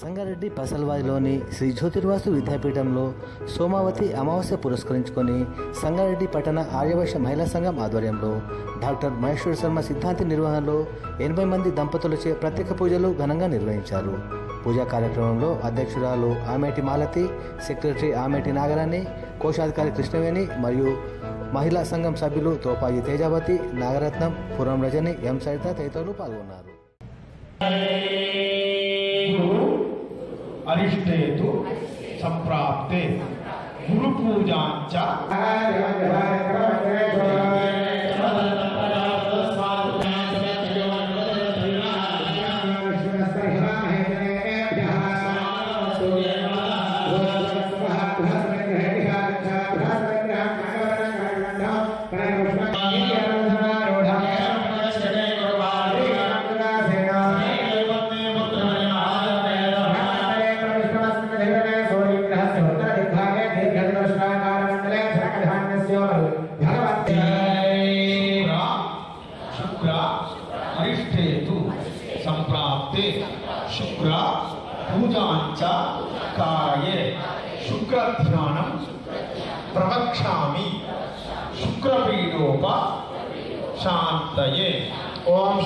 సంగారెడ్డి పసల్వారిలోని శ్రీ జ్యోతిర్వాసు విద్యాపీఠంలో సోమావతి అమావాస్య పురస్కరించుకొని సంగారెడ్డి పట్టణ ఆర్యవైశ్య మహిళా సంఘం ఆధ్వర్యంలో డాక్టర్ మహేశ్వర శర్మ సిద్ధాంతి నిర్వహణలో ఎనభై మంది దంపతులచే ప్రత్యేక పూజలు ఘనంగా నిర్వహించారు. పూజా కార్యక్రమంలో అధ్యక్షురాలు ఆమేటి మాలతి సెక్రటరీ ఆమేటి నాగరాణి కోశాధికారి కృష్ణవేణి మరియు మహిళా సంఘం సభ్యులు తోపాయి తేజావతి నాగరత్నం పురం రజని ఎం సరిత తదితరులు పాల్గొన్నారు. अरिष्टे तो संप्राप्ते गुरु पूजा पूजाञ्च कारये शुक्रध्यानं प्रवक्षा शुक्रपीडोप ओम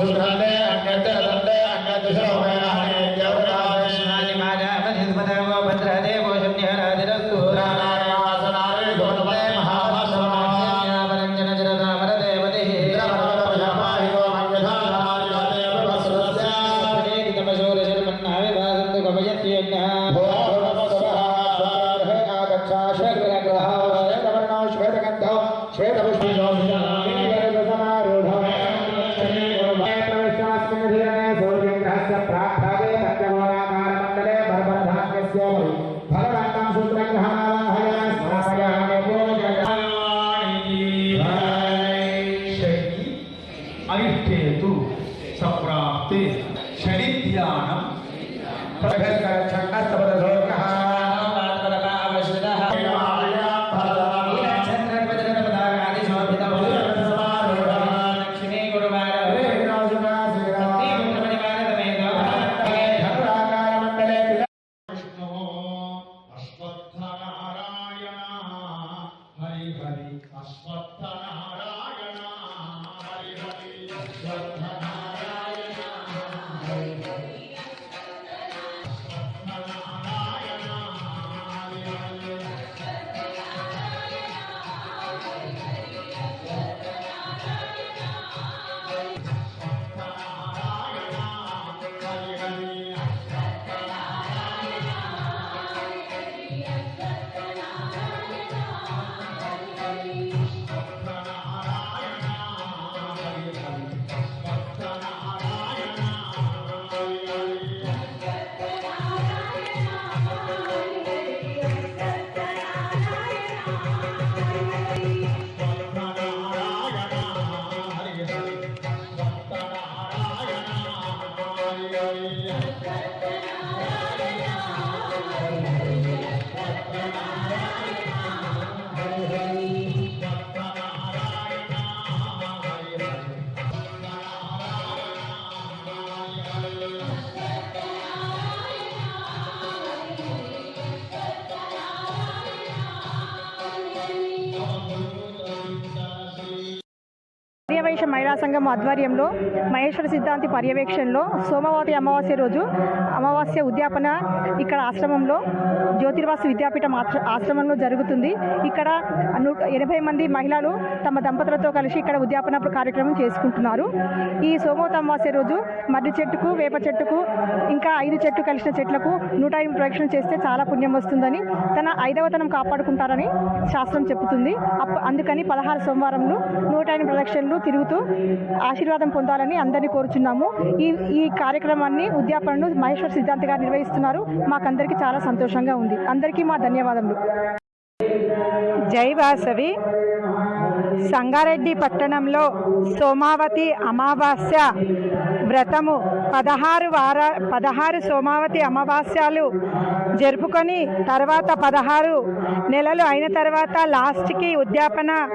Lord. ఆర్యవైశ్య మహిళా సంఘం ఆధ్వర్యంలో మహేశ్వర సిద్ధాంతి పర్యవేక్షణలో సోమవారి అమావాస్య రోజు అమావాస్య ఉద్యాపన ఇక్కడ ఆశ్రమంలో జ్యోతిర్వాసు విద్యాపీఠం ఆశ్రమంలో జరుగుతుంది. ఇక్కడ ఎనభై మంది మహిళలు తమ దంపతులతో కలిసి ఇక్కడ ఉద్యాపన కార్యక్రమం చేసుకుంటున్నారు. ఈ సోమవతి అమావాస్య రోజు మర్రి చెట్టుకు వేప చెట్టుకు ఇంకా ఐదు చెట్టు కలిసిన చెట్లకు నూట ఎనిమిది ప్రదక్షిణ చేస్తే చాలా పుణ్యం వస్తుందని తన ఐదవతనం కాపాడుకుంటారని శాస్త్రం చెబుతుంది. అందుకని పదహారు సోమవారంలో నూట ఎనిమిది ప్రదక్షిణలు తిరుగుతూ ఆశీర్వాదం పొందాలని అందరినీ కోరుచున్నాము. ఈ ఈ కార్యక్రమాన్ని ఉద్యాపనను మహేశ్వర్ సిద్ధాంత్ గారు నిర్వహిస్తున్నారు. మాకందరికీ చాలా సంతోషంగా ఉంది. అందరికీ మా ధన్యవాదములు. జై వాసవి. సంగారెడ్డి పట్టణంలో సోమావతి అమావాస్య వ్రతము పదహారు వార పదహారు సోమావతి అమావాస్యాలు జరుపుకొని తర్వాత పదహారు నెలలు అయిన తర్వాత లాస్ట్కి ఉద్యాపన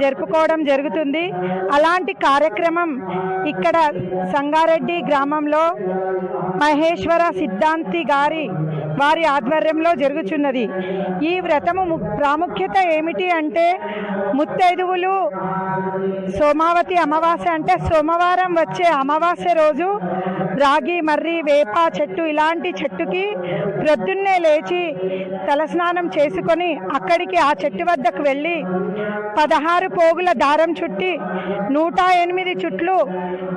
జరుపుకోవడం జరుగుతుంది. అలాంటి కార్యక్రమం ఇక్కడ సంగారెడ్డి గ్రామంలో మహేశ్వర సిద్ధాంతి గారి వారి ఆధ్వర్యంలో జరుగుచున్నది. ఈ వ్రతము ము- ప్రాముఖ్యత ఏమిటి అంటే ముత్తైదువులు సోమావతి అమావాస్య అంటే సోమవారం వచ్చే అమావాస్య రోజు రాగి మర్రి వేప చెట్టు ఇలాంటి చెట్టుకి ప్రొద్దున్నే లేచి తలస్నానం చేసుకొని అక్కడికి ఆ చెట్టు వద్దకు వెళ్ళి పదహారు పోగుల దారం చుట్టి నూట ఎనిమిది చుట్లు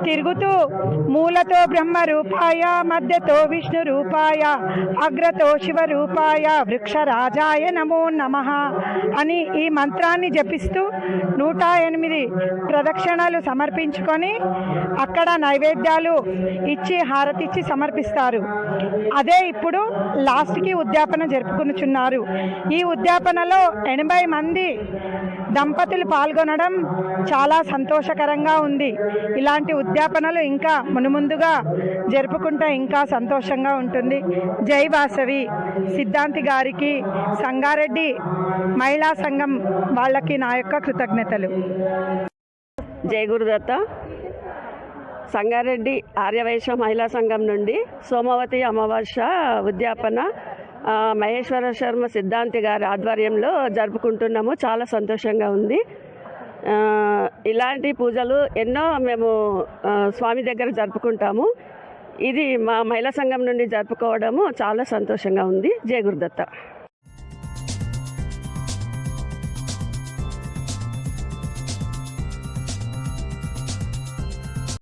తిరుగుతూ మూలతో బ్రహ్మ రూపాయ మధ్యతో విష్ణు రూపాయ అగ్రతో శివ రూపాయ వృక్షరాజాయ నమో నమ అని ఈ మంత్రాన్ని జపిస్తూ నూట ఎనిమిది ప్రదక్షిణలు సమర్పించుకొని అక్కడ నైవేద్యాలు ఇచ్చి హారతిచ్చి సమర్పిస్తారు. అదే ఇప్పుడు లాస్ట్కి ఉద్యాపన జరుపుకునుచున్నారు. ఈ ఉద్యాపనలో ఎనభై మంది దంపతులు పాల్గొనడం చాలా సంతోషకరంగా ఉంది. ఇలాంటి ఉద్యాపనలు ఇంకా మునుముందుగా జరుపుకుంటే ఇంకా సంతోషంగా ఉంటుంది. జై వాసవి. సిద్ధాంతి గారికి సంగారెడ్డి మహిళా సంఘం వాళ్ళకి నా యొక్క కృతజ్ఞత కృతజ్ఞతలు జై గురుదత్త. సంగారెడ్డి ఆర్యవైశ్య మహిళా సంఘం నుండి సోమవతి అమావాస్య ఉద్యాపన మహేశ్వర శర్మ సిద్ధాంతి గారి ఆధ్వర్యంలో జరుపుకుంటున్నాము. చాలా సంతోషంగా ఉంది. ఇలాంటి పూజలు ఎన్నో మేము స్వామి దగ్గర జరుపుకుంటాము. ఇది మా మహిళా సంఘం నుండి జరుపుకోవడము చాలా సంతోషంగా ఉంది. జయ గురుదత్త.